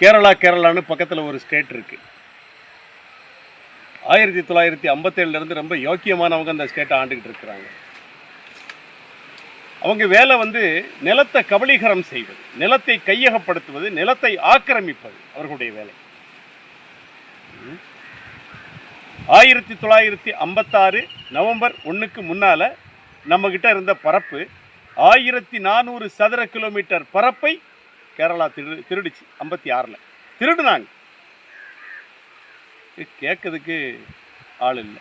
கேரளா கேரளான்னு பக்கத்தில் ஒரு ஸ்டேட் இருக்கு. ஆயிரத்தி தொள்ளாயிரத்தி ஐம்பத்தேழுலேருந்து ரொம்ப யோக்கியமானவங்க அந்த ஸ்டேட்டை ஆண்டுகிட்டு இருக்கிறாங்க. அவங்க வேலை வந்து நிலத்தை கபலீகரம் செய்வது நிலத்தை கையகப்படுத்துவது நிலத்தை ஆக்கிரமிப்பது அவர்களுடைய வேலை. ஆயிரத்தி தொள்ளாயிரத்தி ஐம்பத்தாறு நவம்பர் ஒன்றுக்கு முன்னால் நம்மக்கிட்ட இருந்த பரப்பு ஆயிரத்தி நானூறு சதுர கிலோமீட்டர் பரப்பை கேரளா திரு திருடுச்சு ஐம்பத்தி ஆறில். திருடுனாங்க. கேட்கறதுக்கு ஆள் இல்லை.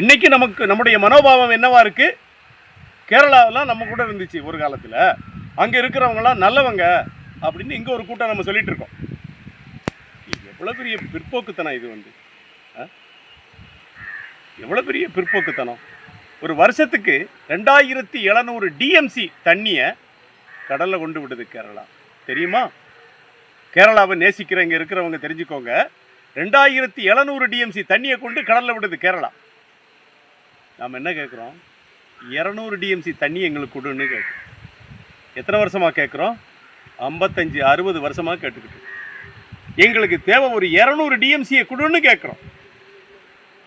இன்னைக்கு நமக்கு நம்முடைய மனோபாவம் என்னவா இருக்கு? கேரளாவெல்லாம் நம்ம கூட இருந்துச்சு ஒரு காலத்தில். அங்கே இருக்கிறவங்களாம் நல்லவங்க அப்படின்னு இங்கே ஒரு கூட்டம் நம்ம சொல்லிட்டு இருக்கோம். எவ்வளோ பெரிய பிற்போக்குத்தனம் இது வந்து? எவ்வளோ பெரிய பிற்போக்குத்தனம்? ஒரு வருஷத்துக்கு ரெண்டாயிரத்தி எழுநூறு டிஎம்சி தண்ணியை கடலில் கொண்டு விடுது கேரளா. தெரியுமா? கேரளாவை நேசிக்கிற இங்கே இருக்கிறவங்க தெரிஞ்சுக்கோங்க. ரெண்டாயிரத்தி எழுநூறு டிஎம்சி தண்ணியை கொண்டு கடலில் விடுது கேரளா. நாம் என்ன கேட்குறோம் இரநூறு டிஎம்சி தண்ணி எங்களுக்கு கொடுன்னு கேட்குறோம் எத்தனை வருஷமாக கேட்குறோம் ஐம்பத்தஞ்சு அறுபது வருஷமாக கேட்டுக்கிட்டு. எங்களுக்கு தேவை ஒரு இரநூறு டிஎம்சியை கொடுன்னு கேட்குறோம்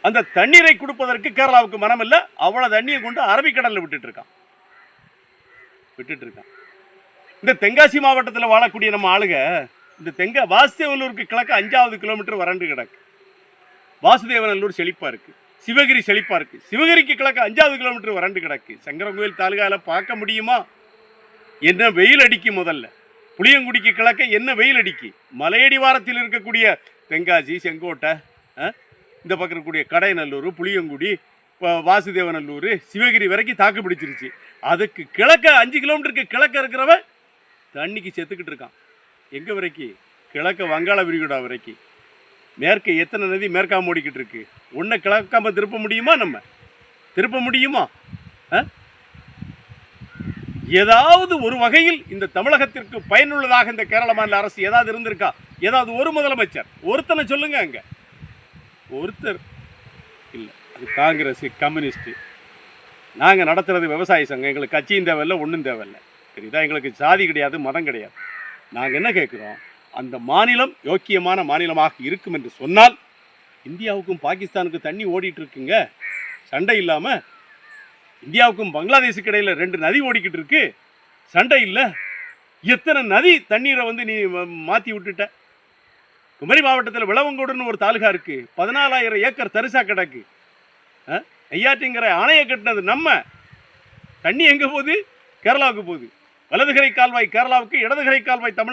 அந்த தண்ணீரை கொடுப்பதற்கு கேரளாவுக்கு மனம் இல்லை அவ்வளோ தண்ணியை கொண்டு அரபிக்கடலில் விட்டுட்டு இருக்கான். விட்டுட்டு இருக்கான். இந்த தென்காசி மாவட்டத்தில் வாழக்கூடிய நம்ம ஆளுங்க இந்த தெங்க வாசுதேவனூருக்கு கிழக்கு அஞ்சாவது கிலோமீட்டர் வறண்டு கிடக்கு. வாசுதேவநல்லூர் செழிப்பாக இருக்குது சிவகிரி செழிப்பாக இருக்குது சிவகிரிக்கு கிழக்கு அஞ்சாவது கிலோமீட்டர் வறண்டு கிடக்கு. சங்கரங்கோயில் தாலுகாவில் பார்க்க முடியுமா? என்ன வெயில் அடிக்கு முதல்ல? புளியங்குடிக்கு கிழக்க என்ன வெயில் அடிக்கு? மலையடி வாரத்தில் இருக்கக்கூடிய தென்காசி செங்கோட்டை ஆ? இந்த பக்கம் இருக்கக்கூடிய கடைநல்லூர் புளியங்குடி வாசுதேவநல்லூர் சிவகிரி வரைக்கும் தாக்கு பிடிச்சிருச்சு. அதுக்கு கிழக்க அஞ்சு கிலோமீட்டருக்கு கிழக்க இருக்கிறவன் தண்ணிக்கு செத்துக்கிட்டு இருக்கான். எங்கே வரைக்கும் கிழக்க வங்காள விரிகுடா வரைக்கும் மேற்கே எத்தனை நதி மேற்காம ஓடிக்கிட்டு இருக்கு? ஒன்றை கிழக்காமல் திருப்ப முடியுமா நம்ம? திருப்ப முடியுமா? ஆ? ஏதாவது ஒரு வகையில் இந்த தமிழகத்திற்கு பயனுள்ளதாக இந்த கேரள மாநில அரசு ஏதாவது இருந்திருக்கா? ஏதாவது ஒரு முதலமைச்சர்? ஒருத்தனை சொல்லுங்க அங்க. ஒருத்தர் இல்லை. அது காங்கிரஸ் கம்யூனிஸ்ட் நாங்கள் நடத்துறது விவசாய சங்கம். எங்களுக்கு கட்சியும் தேவையில்லை ஒன்றும் தேவையில்லை. சரிதா எங்களுக்கு சாதி கிடையாது மதம் கிடையாது. நாங்கள் என்ன கேட்குறோம்? அந்த மாநிலம் யோக்கியமான மாநிலமாக இருக்கும் என்று சொன்னால் இந்தியாவுக்கும் பாகிஸ்தானுக்கும் தண்ணி ஓடிட்டு இருக்குங்க. சண்டை இல்லாமல் இந்தியாவுக்கும் பங்களாதேஷுக்கு இடையில் ரெண்டு நதி ஓடிக்கிட்டு இருக்கு. சண்டை இல்லை. எத்தனை நதி தண்ணீரை வந்து நீ மாற்றி மாத்தி விட்டுட்ட? குமரி மாவட்டத்தில் விளவங்கோடுன்னு ஒரு தாலுகா இருக்கு. பதினாலாயிரம் ஏக்கர் தரிசா கிடக்கு. ஐயாட்டிங்கிற ஆணையை கட்டினது நம்ம. தண்ணி எங்க போகுது? கேரளாவுக்கு போகுது. வலதுகரை கால்வாய் கேரளாவுக்கு இடதுகரை கால்வாய் தமிழ்